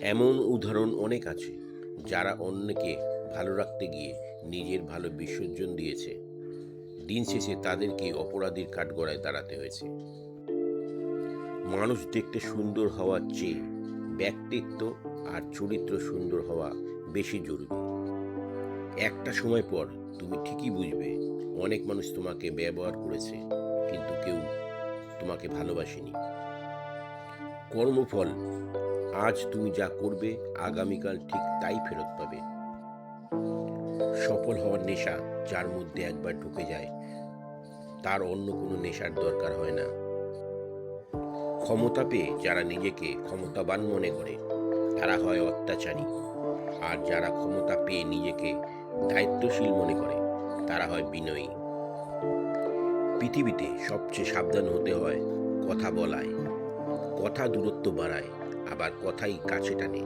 এমন উদাহরণ অনেক আছে যারা অন্যকে ভালো রাখতে গিয়ে নিজের ভালো বিসর্জন দিয়েছে। দিন শেষে তাদেরকে অপরাধীর কাঠগড়ায় দাঁড়াতে হয়েছে। মানুষ দেখতে সুন্দর হওয়ার চেয়ে ব্যক্তিত্ব আর চরিত্র সুন্দর হওয়া বেশি জরুরি। একটা সময় পর তুমি ঠিকই বুঝবে, অনেক মানুষ তোমাকে ব্যবহার করেছে, কিন্তু কেউ তোমাকে ভালোবাসেনি। কর্মফল আজ তুমি যা করবে, আগামীকাল ঠিক তাই ফেরত পাবে। সফল হওয়ার নেশা যার মধ্যে একবার ঢুকে যায়, তার অন্য কোনো নেশার দরকার হয় না। ক্ষমতা পেয়ে যারা নিজেকে ক্ষমতাবান মনে করে, তারা হয় অত্যাচারী। আর যারা ক্ষমতা পেয়ে নিজেকে দায়িত্বশীল মনে করে, তারা হয় বিনয়ী। পৃথিবীতে সবচেয়ে সাবধান হতে হয় কথা বলায়, কথা দূরত্ব বাড়ায়। আবার কথাই কাছে টানে